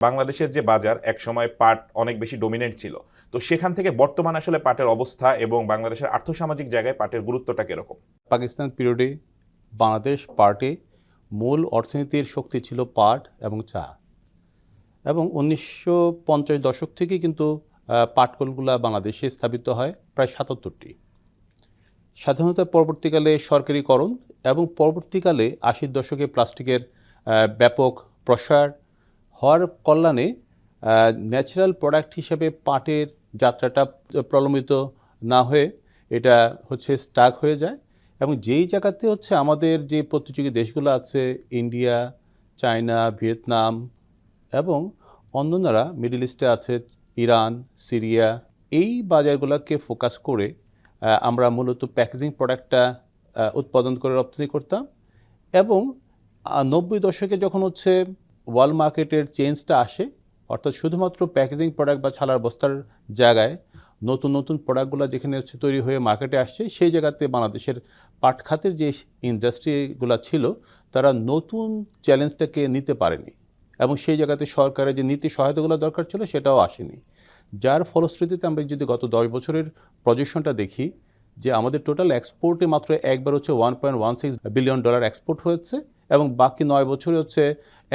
বাংলাদেশের যে বাজার একসময় পাট অনেক বেশি ডমিনেন্ট ছিল। তো সেখান থেকে বর্তমান আসলে পাটের অবস্থা এবং বাংলাদেশের আর্থসামাজিক জায়গায় পাটের গুরুত্বটা কীরকম? পাকিস্তান পিরিয়ডে বাংলাদেশ পার্টে মূল অর্থনীতির শক্তি ছিল পাট এবং চা। এবং উনিশশো পঞ্চাশ দশক থেকে কিন্তু পাটকলগুলা বাংলাদেশে স্থাপিত হয় প্রায় সাতাত্তরটি। স্বাধীনতার পরবর্তীকালে সরকারিকরণ এবং পরবর্তীকালে আশির দশকে প্লাস্টিকের ব্যাপক প্রসার হওয়ার কল্যাণে ন্যাচারাল প্রোডাক্ট হিসেবে পাটের যাত্রাটা প্রলম্বিত না হয়ে এটা হচ্ছে স্টাক হয়ে যায় এবং যেই জায়গাতে হচ্ছে আমাদের যে প্রতিযোগী দেশগুলো আছে ইন্ডিয়া চায়না ভিয়েতনাম এবং অন্যান্যরা মিডল ইস্টে আছে ইরান সিরিয়া এই বাজারগুলোকে ফোকাস করে আমরা মূলত প্যাকেজিং প্রোডাক্টটা উৎপাদন করে রপ্তানি করতাম এবং নব্বই দশকে যখন হচ্ছে ওয়ার্ল্ড মার্কেটের চেঞ্জটা আসে, অর্থাৎ শুধুমাত্র প্যাকেজিং প্রোডাক্ট বা ছালার বস্তার জায়গায় নতুন নতুন প্রোডাক্টগুলো যেখানে হচ্ছে তৈরি হয়ে মার্কেটে আসছে, সেই জায়গাতে বাংলাদেশের পাট খাতের যে ইন্ডাস্ট্রিগুলো ছিল, তারা নতুন চ্যালেঞ্জটাকে নিতে পারেনি এবং সেই জায়গাতে সরকারের যে নীতি সহায়তাগুলো দরকার ছিল সেটাও আসেনি। যার ফলশ্রুতিতে আমরা যদি গত দশ বছরের প্রজেকশনটা দেখি, যে আমাদের টোটাল এক্সপোর্টে মাত্র একবার হচ্ছে one point one six billion dollar export হয়েছে এবং বাকি নয় বছরে হচ্ছে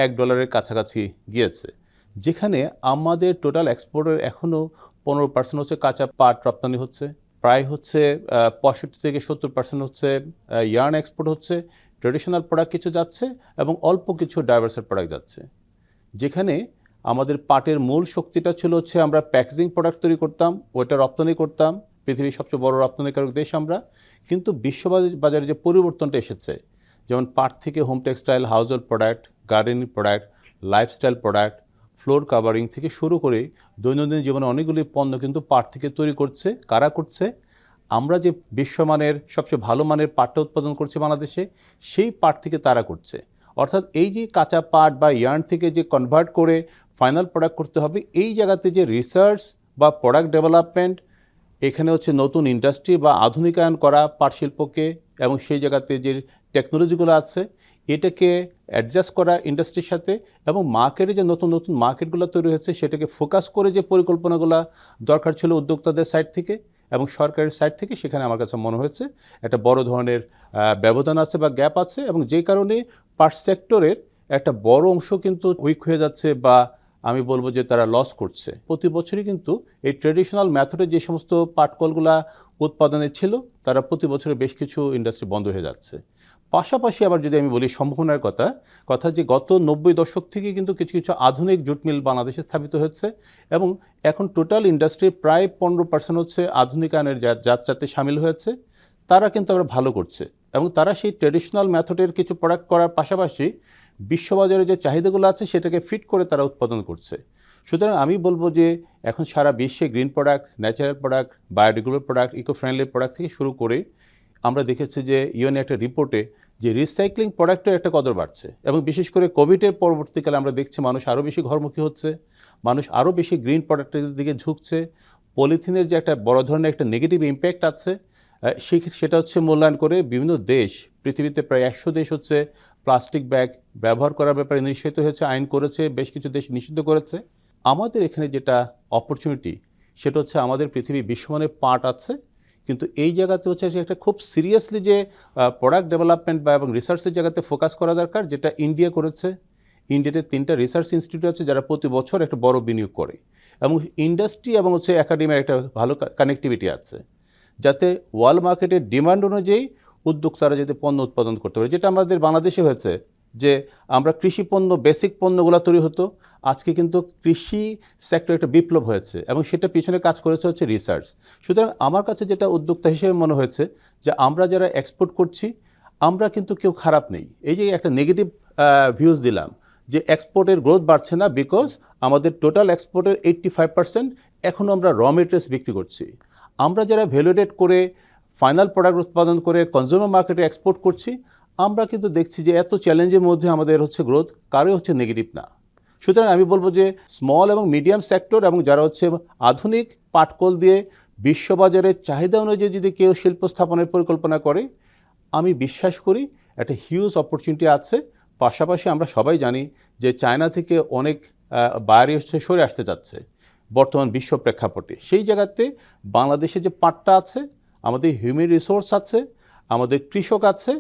এক ডলারের কাছাকাছি গিয়েছে। যেখানে আমাদের টোটাল এক্সপোর্টের এখনও পনেরো পার্সেন্ট হচ্ছে কাঁচা পাট রপ্তানি হচ্ছে, প্রায় হচ্ছে পঁয়ষট্টি থেকে সত্তর পার্সেন্ট হচ্ছে ইয়ার্ন এক্সপোর্ট হচ্ছে ট্রেডিশনাল প্রোডাক্ট কিছু যাচ্ছে এবং অল্প কিছু ডাইভার্সের প্রোডাক্ট যাচ্ছে। যেখানে আমাদের পাটের মূল শক্তিটা ছিল হচ্ছে আমরা প্যাকেজিং প্রোডাক্ট তৈরি করতাম, ওইটা রপ্তানি করতাম, পৃথিবীর সবচেয়ে বড় রপ্তানিকারক দেশ আমরা। কিন্তু বিশ্ব বাজারে যে পরিবর্তনটা এসেছে যেমন পাট থেকে home textile household product gardening product lifestyle product floor covering থেকে শুরু করে দৈনন্দিন জীবনে অনেকগুলি পণ্য কিন্তু পাট থেকে তৈরি করছে, কারা করছে? আমরা যে বিশ্বমানের, সবচেয়ে ভালো মানের পাটটা উৎপাদন করছি বাংলাদেশে, সেই পাট থেকে তারা করছে। অর্থাৎ এই যে কাঁচা পাট বা ইয়ার্ন থেকে যে কনভার্ট করে ফাইনাল প্রোডাক্ট করতে হবে, এই জায়গাতে যে রিসার্চ বা প্রোডাক্ট ডেভেলপমেন্ট এখানে হচ্ছে নতুন ইন্ডাস্ট্রি বা আধুনিকায়ন করা পাট শিল্পকে এবং সেই জায়গাতে যে টেকনোলজিগুলো আছে, এটাকে অ্যাডজাস্ট করা ইন্ডাস্ট্রির সাথে এবং মার্কেটে যে নতুন নতুন মার্কেটগুলো তৈরি হয়েছে সেটাকে ফোকাস করে যে পরিকল্পনাগুলো দরকার ছিল উদ্যোক্তাদের সাইড থেকে এবং সরকারের সাইড থেকে, সেখানে আমার কাছে মনে হয়েছে একটা বড় ধরনের ব্যবধান আছে বা গ্যাপ আছে এবং যে কারণে পাট সেক্টরের একটা বড় অংশ কিন্তু উইক হয়ে যাচ্ছে বা আমি বলব যে তারা লস করছে। প্রতি বছরই কিন্তু এই ট্রেডিশনাল ম্যাথডে যে সমস্ত পাটকলগুলা উৎপাদনে ছিল, তারা প্রতি বছরে বেশ কিছু ইন্ডাস্ট্রি বন্ধ হয়ে যাচ্ছে। পাশাপাশি আবার যদি আমি বলি সম্ভাবনার কথা কথা যে গত নব্বই দশক থেকে কিন্তু কিছু কিছু আধুনিক জুট মিল বাংলাদেশে স্থাপিত হচ্ছে এবং এখন টোটাল ইন্ডাস্ট্রির প্রায় পনেরো পার্সেন্ট হচ্ছে আধুনিকায়নের যাত্রাতে সামিল হয়েছে। তারা কিন্তু আবার ভালো করছে এবং তারা সেই ট্রেডিশনাল ম্যাথডের কিছু প্রোডাক্ট করার পাশাপাশি বিশ্ববাজারে যে চাহিদাগুলো আছে সেটাকে ফিট করে তারা উৎপাদন করছে। সুতরাং আমি বলব যে এখন সারা বিশ্বে green product natural product biodegradable product eco friendly product থেকে শুরু করে আমরা দেখেছি যে ইউএন একটা রিপোর্টে যে রিসাইক্লিং প্রোডাক্টের একটা কদর বাড়ছে এবং বিশেষ করে কোভিডের পরবর্তীকালে আমরা দেখছি মানুষ আরও বেশি ঘরমুখী হচ্ছে, মানুষ আরও বেশি গ্রিন প্রোডাক্টের দিকে ঝুঁকছে, পলিথিনের যে একটা বড় ধরনের একটা নেগেটিভ ইম্প্যাক্ট আছে সেটা হচ্ছে মূল্যায়ন করে বিভিন্ন দেশ, পৃথিবীতে প্রায় একশো দেশ হচ্ছে প্লাস্টিক ব্যাগ ব্যবহার করার ব্যাপারে নিষিদ্ধ হয়েছে, আইন করেছে, বেশ কিছু দেশ নিষিদ্ধ করেছে। আমাদের এখানে যেটা অপরচুনিটি সেটা হচ্ছে আমাদের পৃথিবী বিশ্বমানের পার্ট আছে, কিন্তু এই জায়গাতে হচ্ছে একটা খুব সিরিয়াসলি যে প্রোডাক্ট ডেভেলপমেন্ট বা এবং রিসার্চের জায়গাতে ফোকাস করা দরকার, যেটা ইন্ডিয়া করেছে। ইন্ডিয়াতে তিনটা রিসার্চ ইনস্টিটিউট আছে, যারা প্রতি বছর একটা বড় বিনিয়োগ করে। এবং ইন্ডাস্ট্রি এবং হচ্ছে একাডেমির একটা ভালো কানেক্টিভিটি আছে। যাতে ওয়ার্ল্ড মার্কেটের ডিমান্ড অনুযায়ী উদ্যোক্তারা যাতে পণ্য উৎপাদন করতে পারে, যেটা আমাদের বাংলাদেশে হয়েছে। যে আমরা কৃষি পণ্য বেসিক পণ্যগুলো তৈরি হতো। আজকে কিন্তু কৃষি সেক্টর একটা বিপ্লব হয়েছে এবং সেটা পিছনে কাজ করেছে হচ্ছে রিসার্চ সুতরাং আমার কাছে যেটা উদ্যোক্তা হিসেবে মনে হয়েছে যে আমরা যারা এক্সপোর্ট করছি, আমরা কিন্তু কেউ খারাপ নেই। এই যে একটা নেগেটিভ ভিউজ দিলাম যে এক্সপোর্টের গ্রোথ বাড়ছে না বিকজ আমাদের টোটাল এক্সপোর্টের এইট্টি ফাইভ পার্সেন্ট এখনও আমরা র মেটেরিয়ালস বিক্রি করছি। আমরা যারা ভ্যালুডেট করে ফাইনাল প্রোডাক্ট উৎপাদন করে কনজিউমার মার্কেটে এক্সপোর্ট করছি আমরা কিন্তু দেখছি যে এত চ্যালেঞ্জের মধ্যে আমাদের হচ্ছে গ্রোথ কারোই হচ্ছে নেগেটিভ না। সুতরাং আমি বলব যে স্মল এবং মিডিয়াম সেক্টর এবং যারা হচ্ছে আধুনিক পাটকল দিয়ে বিশ্ববাজারের চাহিদা অনুযায়ী যদি কেউ শিল্প স্থাপনের পরিকল্পনা করে, আমি বিশ্বাস করি একটা হিউজ অপরচুনিটি আছে। পাশাপাশি আমরা সবাই জানি যে চায়না থেকে অনেক বাইরে হচ্ছে সরে আসতে যাচ্ছে বর্তমান বিশ্ব প্রেক্ষাপটে। সেই জায়গাতে বাংলাদেশে যে পাটটা আছে, আমাদের হিউম্যান রিসোর্স আছে, আমাদের কৃষক আছে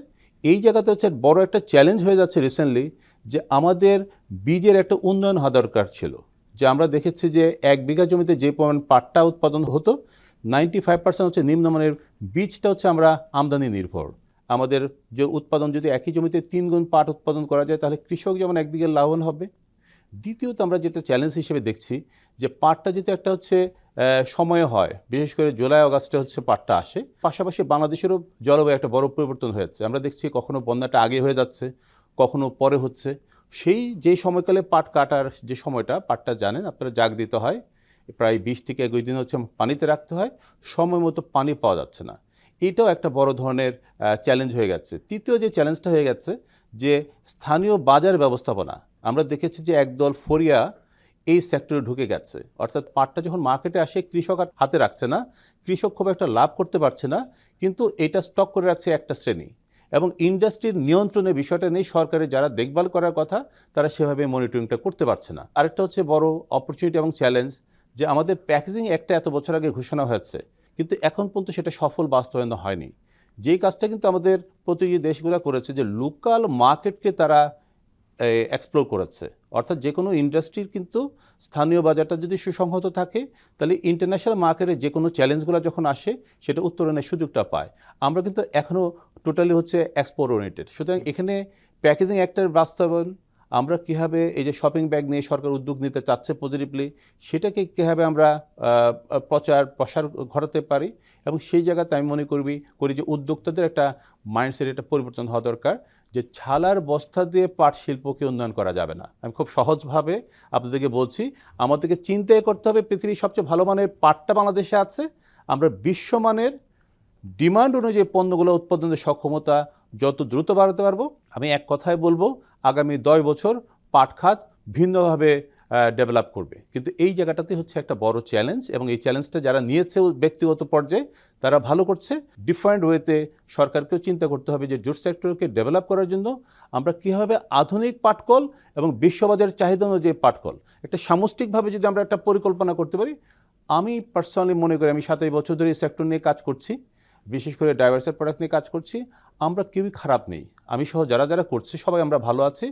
এই জায়গাতে হচ্ছে বড় একটা চ্যালেঞ্জ হয়ে যাচ্ছে রিসেন্টলি যে আমাদের বীজের একটা উন্নয়ন হওয়া দরকার ছিল। যে আমরা দেখেছি যে এক বিঘা জমিতে যে পরিমাণ পাটটা উৎপাদন হতো নাইনটি ফাইভ পার্সেন্ট হচ্ছে নিম্নমানের বীজটা হচ্ছে আমরা আমদানি নির্ভর। আমাদের যে উৎপাদন যদি একই জমিতে তিন গুণ পাট উৎপাদন করা যায়, তাহলে কৃষক যেমন একদিকে লাভবান হবে। দ্বিতীয়ত আমরা যেটা চ্যালেঞ্জ হিসেবে দেখছি যে পাটটা যেটা একটা হচ্ছে সময়ে হয়। বিশেষ করে জুলাই আগস্টে হচ্ছে পাটটা আসে। পাশাপাশি বাংলাদেশেরও জলবায়ু একটা বড় পরিবর্তন হয়েছে। আমরা দেখছি কখনো বন্যাটা আগে হয়ে যাচ্ছে, কখনো পরে হচ্ছে। সেই যে সময়কালে পাট কাটার যে সময়টা, পাটটা জানেন, আপনারা জাগ দিতে হয়, প্রায় বিশ থেকে একুশ দিন হচ্ছে পানিতে রাখতে হয়, সময় মতো পানি পাওয়া যাচ্ছে না। এটাও একটা বড় ধরনের চ্যালেঞ্জ হয়ে গেছে। তৃতীয় যে চ্যালেঞ্জটা হয়ে গেছে, যে স্থানীয় বাজার ব্যবস্থাপনা। আমরা দেখেছি যে একদল ফরিয়া এই সেক্টরে ঢুকে গেছে। অর্থাৎ পাটটা যখন মার্কেটে আসে, কৃষক আর হাতে রাখছে না। কৃষক খুব একটা লাভ করতে পারছে না, কিন্তু এটা স্টক করে রাখছে একটা শ্রেণি। এবং ইন্ডাস্ট্রির নিয়ন্ত্রণে বিষয়টা নেই, সরকারের যারা দেখভাল করার কথা, তারা সেভাবে মনিটরিংটা করতে পারছে না। আরেকটা হচ্ছে বড় অপরচুনিটি এবং চ্যালেঞ্জ যে আমাদের প্যাকেজিং একটা এত বছর আগে ঘোষণা হয়েছে, কিন্তু এখন পর্যন্ত সেটা সফল বাস্তবায়ন হয়নি। যেই কাজটা কিন্তু আমাদের প্রতিযোগী দেশগুলো করেছে, যে লোকাল মার্কেটকে তারা এক্সপ্লোর করেছে। অর্থাৎ যে কোনো ইন্ডাস্ট্রির কিন্তু স্থানীয় বাজারটা যদি সুসংহত থাকে, তাহলে ইন্টারন্যাশনাল মার্কেটে যে কোনো চ্যালেঞ্জগুলো যখন আসে, সেটা উত্তরণের সুযোগটা পায়। আমরা কিন্তু এখনও টোটালি হচ্ছে এক্সপোর্ট ওরিয়েন্টেড সুতরাং এখানে প্যাকেজিং একটার বাস্তবায়ন, আমরা কীভাবে এই যে শপিং ব্যাগ নিয়ে সরকার উদ্যোগ নিতে চাচ্ছে পজিটিভলি সেটাকে কীভাবে আমরা প্রচার, প্রসার ঘটাতে পারি, এবং সেই জায়গাতে আমি মনে করবি, করি যে উদ্যোক্তাদের একটা মাইন্ডসেট একটা পরিবর্তন হওয়া দরকার। যে ছালার বস্তা দিয়ে পাট শিল্পকে উন্নয়ন করা যাবে না। আমি খুব সহজভাবে আপনাদেরকে বলছি, আমাদেরকে চিন্তাই করতে হবে পৃথিবীর সবচেয়ে ভালো মানের পাটটা বাংলাদেশে আছে। আমরা বিশ্বমানের ডিমান্ড অনুযায়ী পণ্যগুলো উৎপাদনের সক্ষমতা যত দ্রুত বাড়াতে পারব। আমি এক কথায় বলব, আগামী দশ বছর পাট খাত ভিন্নভাবে ডেভেলপ করবে। কিন্তু এই জায়গাটাতে হচ্ছে একটা বড় চ্যালেঞ্জ এবং এই চ্যালেঞ্জটা যারা নিয়েছে ব্যক্তিগত পর্যায়ে, তারা ভালো করছে। ডিফারেন্ট ওয়েতে সরকারকেও চিন্তা করতে হবে যে জুট সেক্টরকে ডেভেলপ করার জন্য আমরা কীভাবে আধুনিক পাটকল এবং বিশ্ববাজারের চাহিদা অনুযায়ী পাটকল একটা সামষ্টিকভাবে যদি আমরা একটা পরিকল্পনা করতে পারি, আমি পার্সোনালি মনে করি আমি সাতাশ বছর ধরে এই সেক্টর নিয়ে কাজ করছি, বিশেষ করে ডাইভার্সাল প্রোডাক্ট নিয়ে কাজ করছি, আমরা কেউই খারাপ নেই। আমি সহ যারা যারা করছি সবাই আমরা ভালো আছি।